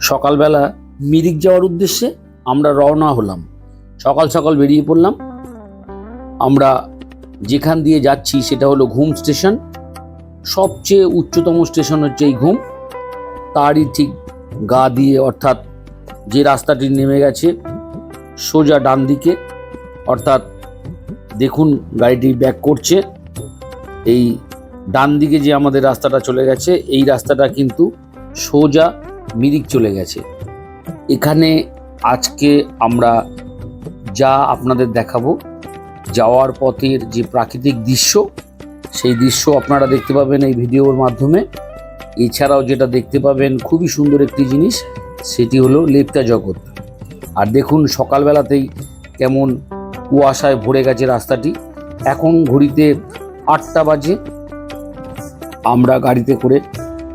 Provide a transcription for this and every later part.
সকালবেলা মিরিক যাওয়ার উদ্দেশ্যে আমরা রওনা হলাম। সকাল সকাল বেরিয়ে পড়লাম। আমরা যেখান দিয়ে যাচ্ছি সেটা হলো ঘুম স্টেশন। সবচেয়ে উচ্চতম স্টেশন হচ্ছে এই ঘুম। তারই ঠিক গা দিয়ে অর্থাৎ যে রাস্তাটি নেমে গেছে সোজা ডান দিকে, অর্থাৎ দেখুন গাড়িটি ব্যাক করছে। এই ডান দিকে যে আমাদের রাস্তাটা চলে গেছে, এই রাস্তাটা কিন্তু সোজা মিরিক চলে গেছে। এখানে আজকে আমরা যা আপনাদের দেখাবো, যাওয়ার পথের যে প্রাকৃতিক দৃশ্য, সেই দৃশ্য আপনারা দেখতে পাবেন এই ভিডিওর মাধ্যমে। এছাড়াও যেটা দেখতে পাবেন খুবই সুন্দর একটি জিনিস, সেটি হলো লেপ্তা জগৎ। আর দেখুন সকালবেলাতেই কেমন কুয়াশায় ভরে গেছে রাস্তাটি। এখন ঘড়িতে আটটা বাজে। আমরা গাড়িতে করে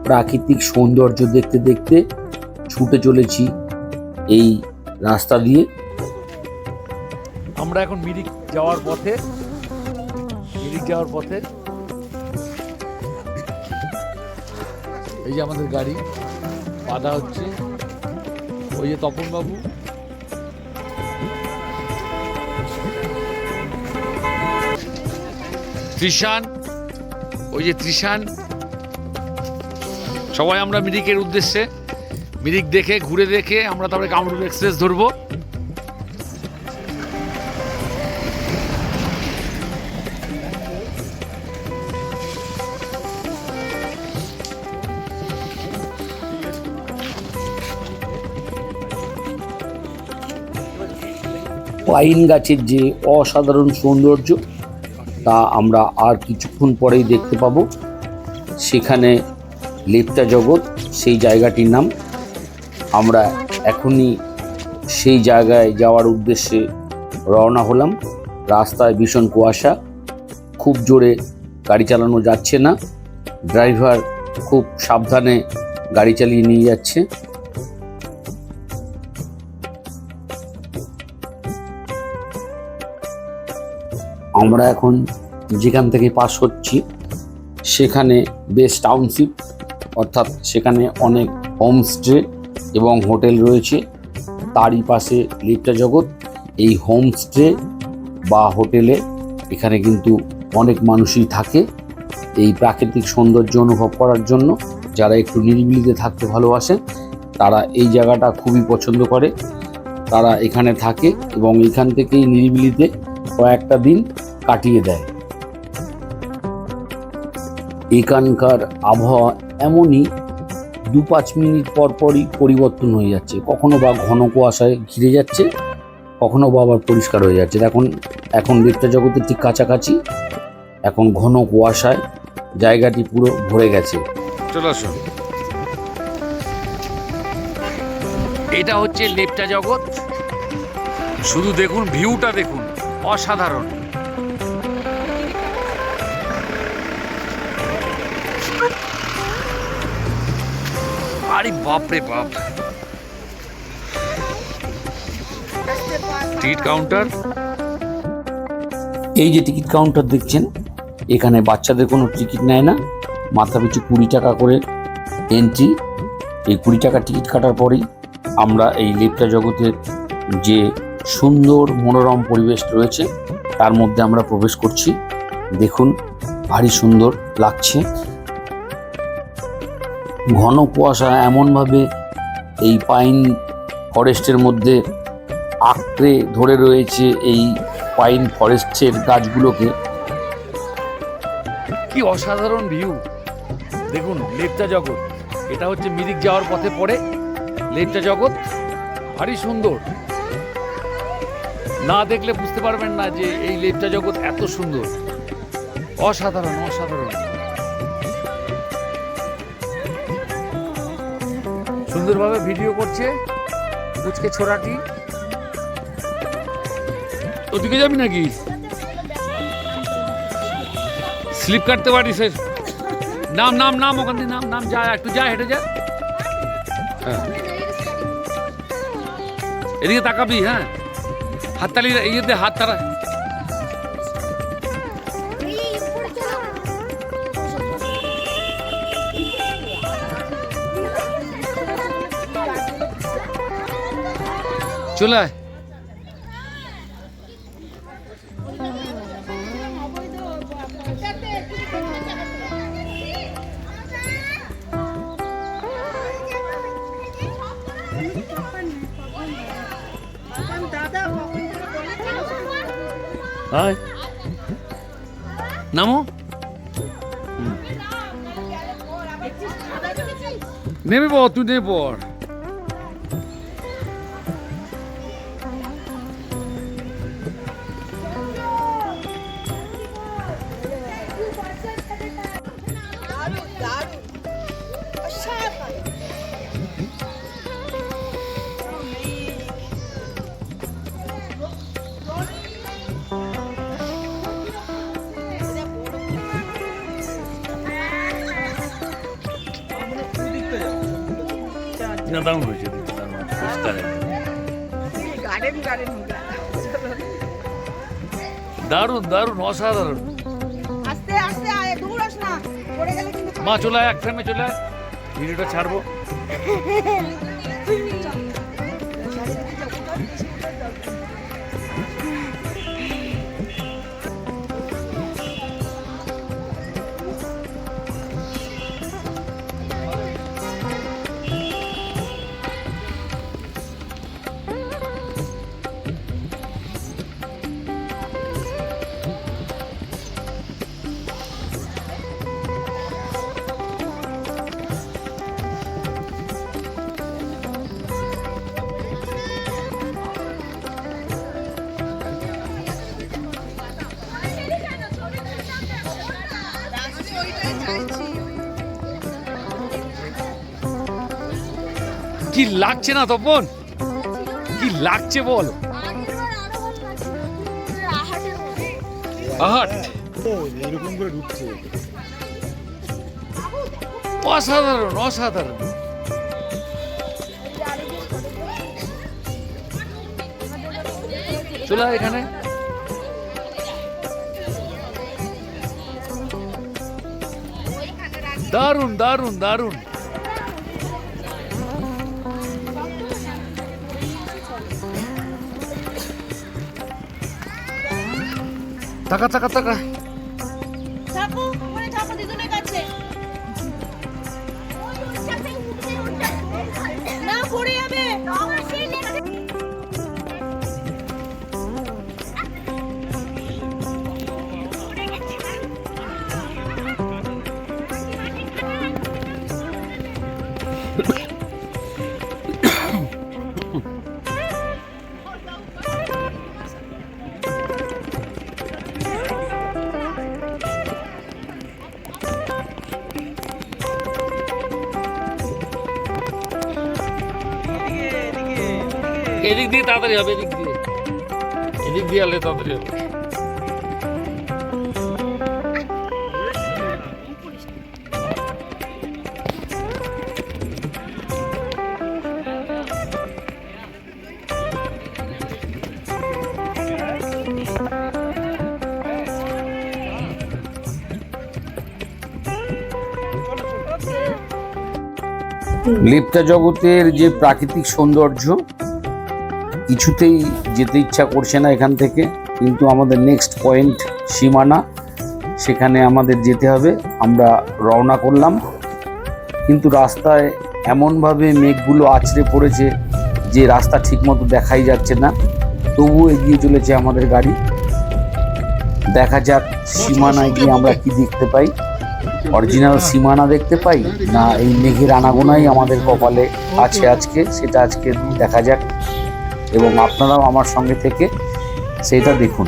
প্রাকৃতিক সৌন্দর্য দেখতে দেখতে ছুটে চলেছি এই রাস্তা দিয়ে। আমরা এখন মিরিক যাওয়ার পথে, মিরিক যাওয়ার পথে। এই যে আমাদের গাড়ি, বাধা হচ্ছে। ওই যে তপন বাবু ত্রিশান, ওই যে ত্রিশান। সবাই আমরা মিরিকের উদ্দেশ্যে, মিরিক দেখে, ঘুরে দেখে আমরা তারপরে কামরূপ এক্সপ্রেস ধরবো। পাইন গাছের যে অসাধারণ সৌন্দর্য, তা আমরা আর কিছুক্ষণ পরেই দেখতে পাবো। সেখানে লেপ্তা জগৎ, সেই জায়গাটির নাম। আমরা এখনই সেই জায়গায় যাওয়ার উদ্দেশ্যে রওনা হলাম। রাস্তায় ভীষণ কুয়াশা, খুব জোরে গাড়ি চালানো যাচ্ছে না। ড্রাইভার খুব সাবধানে গাড়ি চালিয়ে নিয়ে যাচ্ছে। আমরা এখন যেখান থেকে পাস হচ্ছি, সেখানে বেশ টাউনশিপ অর্থাৎ সেখানে অনেক হোমস্টে এবং হোটেল রয়েছে। তারই পাশে লিপ্টা জগৎ। এই হোমস্টে বা হোটেলে এখানে কিন্তু অনেক মানুষই থাকে এই প্রাকৃতিক সৌন্দর্য অনুভব করার জন্য। যারা একটু নিরিবিলিতে থাকতে ভালোবাসেন, তারা এই জায়গাটা খুবই পছন্দ করে। তারা এখানে থাকে এবং এখান থেকেই নিরিবিলিতে কয়েকটা দিন কাটিয়ে দেয়। এখানকার আবহাওয়া এমনই দু পাঁচ মিনিট পর পরই পরিবর্তন হয়ে যাচ্ছে। কখনো বা ঘন কুয়াশায় ঘিরে যাচ্ছে, কখনো বা আবার পরিষ্কার হয়ে যাচ্ছে। এখন এখন লিপ্তা জগতের ঠিক কাছাকাছি, এখন ঘন কুয়াশায় জায়গাটি পুরো ভরে গেছে। চলে আসো এটা হচ্ছে লেপটা জগৎ। শুধু দেখুন, ভিউটা দেখুন, অসাধারণ। আরে বাপরে বাপ। Ticket counter? এই যে টিকিট কাউন্টার দেখছেন, এখানে বাচ্চাদের কোনো টিকিট নেয় না। মাথা পিছু কুড়ি টাকা করে এন্ট্রি এই কুড়ি টাকা টিকিট কাটার পরেই আমরা এই লেপটা জগতের যে সুন্দর মনোরম পরিবেশ রয়েছে, তার মধ্যে আমরা প্রবেশ করছি। দেখুন, ভারী সুন্দর লাগছে। ঘন কুয়াশা এমনভাবে এই পাইন ফরেস্টের মধ্যে আঁকড়ে ধরে রয়েছে এই পাইন ফরেস্টের গাছগুলোকে। কি অসাধারণ ভিউ দেখুন লেপটা জগৎ। এটা হচ্ছে মিরিক যাওয়ার পথে পড়ে লেপটা জগৎ। ভারী সুন্দর। না দেখলে বুঝতে পারবেন না যে এই লেপটা জগৎ এত সুন্দর। অসাধারণ অসাধারণ। সুন্দরভাবে ভিডিও করছে। কুচকে ছোড়াটি। ওদিকে যাবি নাকি? স্লিপ কাটতে পারিস। নাম নাম নাম ওখান থেকে, নাম নাম যা, একটু যা, হেঁটে যা। হ্যাঁ। এদিকে তাকাবি হ্যাঁ। হাততালি, ইয়েতে হাত তারা চলে আয়। নামো। নেমে পড় তুই নেমে পড়। দারুণ হয়েছে দারুণ গার্ডেন দারুণ দারুণ অসাধারণ। মা চলে আয় এক ফ্রেমে চলে আয়। ভিডিওটা ছাড়বো। কি লাগছে না তপন? কি লাগছে বল? আহাট। করে অসাধারণ অসাধারণ। চলে এখানে। দারুণ দারুণ দারুণ টাকা টাকা টাকা এদিক দিয়ে তাড়াতাড়ি হবে, এদিক দিয়ে। এদিক দিয়ে আলে তাড়াতাড়ি হবে। লেপটা জগতের যে প্রাকৃতিক সৌন্দর্য কিছুতেই যেতে ইচ্ছা করছে না এখান থেকে, কিন্তু আমাদের নেক্সট পয়েন্ট সীমানা, সেখানে আমাদের যেতে হবে। আমরা রওনা করলাম। কিন্তু রাস্তায় এমনভাবে মেঘগুলো আছড়ে পড়েছে যে রাস্তা ঠিকমতো দেখাই যাচ্ছে না। তবুও এগিয়ে চলেছে আমাদের গাড়ি। দেখা যাক সীমানায় গিয়ে আমরা কি দেখতে পাই। অরিজিনাল সীমানা দেখতে পাই না এই মেঘের আনাগোনাই আমাদের কপালে আছে আজকে, সেটা আজকে দেখা যাক। এবং আপনারাও আমার সঙ্গে থেকে সেটা দেখুন।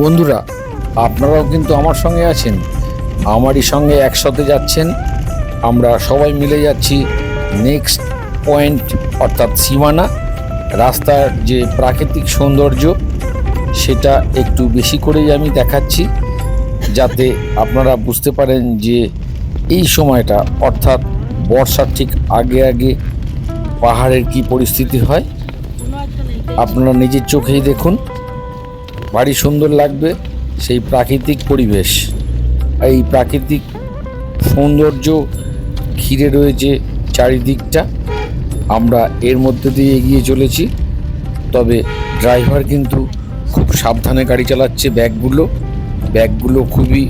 বন্ধুরা আপনারাও কিন্তু আমার সঙ্গে আছেন। আমারই সঙ্গে একসাথে যাচ্ছেন। আমরা সবাই মিলে যাচ্ছি নেক্সট পয়েন্ট, অর্থাৎ সীমানা, রাস্তার যে প্রাকৃতিক সৌন্দর্য, সেটা একটু বেশি করেই আমি দেখাচ্ছি, যাতে আপনারা বুঝতে পারেন যে এই সময়টা, অর্থাৎ বর্ষার ঠিক আগে আগে পাহাড়ের কি পরিস্থিতি হয়, আপনারা নিজের চোখেই দেখুন। বাড়ি সুন্দর লাগবে। সেই প্রাকৃতিক পরিবেশ এই প্রাকৃতিক সৌন্দর্য ঘিরে রয়েছে চারিদিকটা। আমরা এর মধ্যে দিয়ে এগিয়ে চলেছি। তবে ড্রাইভার কিন্তু খুব সাবধানে গাড়ি চালাচ্ছে ব্যাগগুলো। ব্যাগগুলো খুবই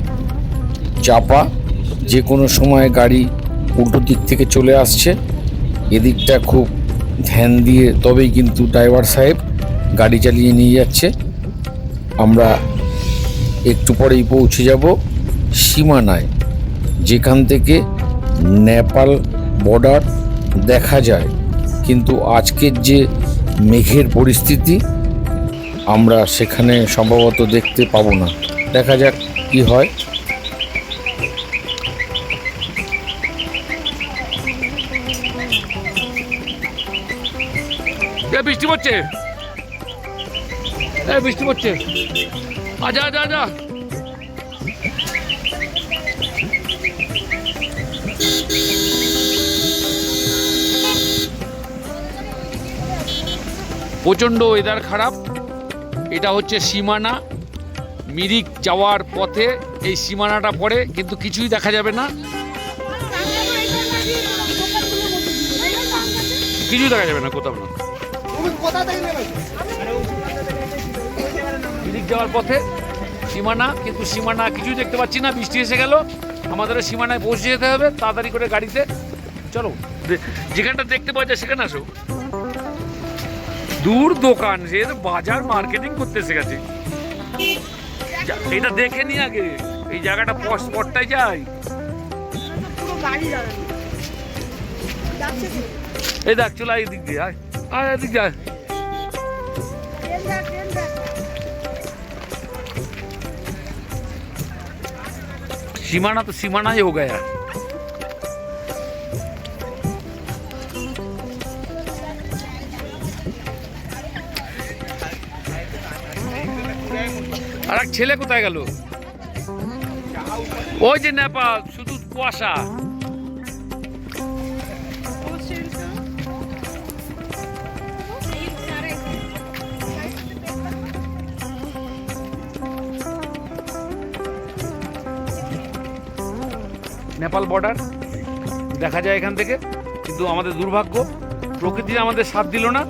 চাপা। যে কোনো সময় গাড়ি উল্টো দিক থেকে চলে আসছে। এদিকটা খুব ধ্যান দিয়ে তবেই কিন্তু ড্রাইভার সাহেব গাড়ি চালিয়ে নিয়ে যাচ্ছে। আমরা একটু পরেই পৌঁছে যাব সীমানায়, যেখান থেকে নেপাল বর্ডার দেখা যায়। কিন্তু আজকের যে মেঘের পরিস্থিতি, আমরা সেখানে সম্ভবত দেখতে পাবো না। দেখা যাক কি হয়। বৃষ্টি পড়ছে। বৃষ্টি পড়ছে। আজা আজা আজা প্রচণ্ড ওয়েদার খারাপ। এটা হচ্ছে সীমানা। মিরিক যাওয়ার পথে এই সীমানাটা পড়ে, কিন্তু কিছুই দেখা যাবে না। কিছুই দেখা যাবে না কোথাও না। মিরিক যাওয়ার পথে সীমানা, কিন্তু সীমানা কিছুই দেখতে পাচ্ছি না, বৃষ্টি এসে গেল। আমাদের সীমানায় পৌঁছে যেতে হবে, তাড়াতাড়ি করে গাড়িতে। চলো যেখানটা দেখতে পাওয়া যায় সেখানে আসো। দূর দোকান, যে বাজার মার্কেটিং করতে এসে গেছে এটা দেখে নি আগে, এই জায়গাটা স্পটটাই যাই। এই দেখ, চলে এদিক দিয়ে, আয়। আয় এদিক যায় सीमाना तो सीमाना ही हो गया আর এক ছেলে কোথায় গেল ওই যে নেপাল শুধু কুয়াশা নেপাল বর্ডার দেখা যায় এখান থেকে, কিন্তু আমাদের দুর্ভাগ্য, প্রকৃতি আমাদের সাথ দিল না,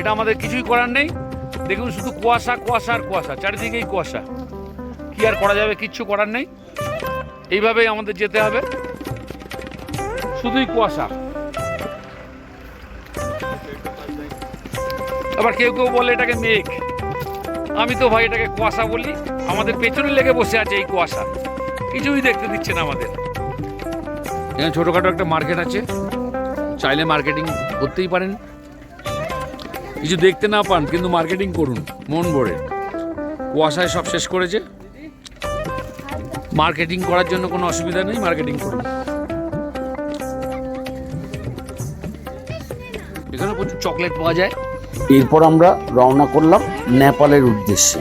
এটা আমাদের কিছুই করার নেই। দেখুন, শুধু কুয়াশা কুয়াশা আর কুয়াশা, চারিদিকেই কুয়াশা। কি আর করা যাবে, কিচ্ছু করার নেই। এইভাবেই আমাদের যেতে হবে। শুধুই কুয়াশা। আবার কেউ কেউ বলে এটাকে মেঘ। আমি তো ভাই এটাকে কুয়াশা বলি। আমাদের পেছনে লেগে বসে আছে এই কুয়াশা। কিছুই দেখতে দিচ্ছে না আমাদের। এখানে ছোটোখাটো একটা মার্কেট আছে। চাইলে মার্কেটিং করতেই পারেন। কিছু দেখতে না পান, কিন্তু মার্কেটিং করুন, মন ভরে। কুয়াশায় সব শেষ করেছে। মার্কেটিং করার জন্য কোনো অসুবিধা নেই, মার্কেটিং করুন। এখানে প্রচুর চকলেট পাওয়া যায়। এরপর আমরা রওনা করলাম নেপালের উদ্দেশ্যে।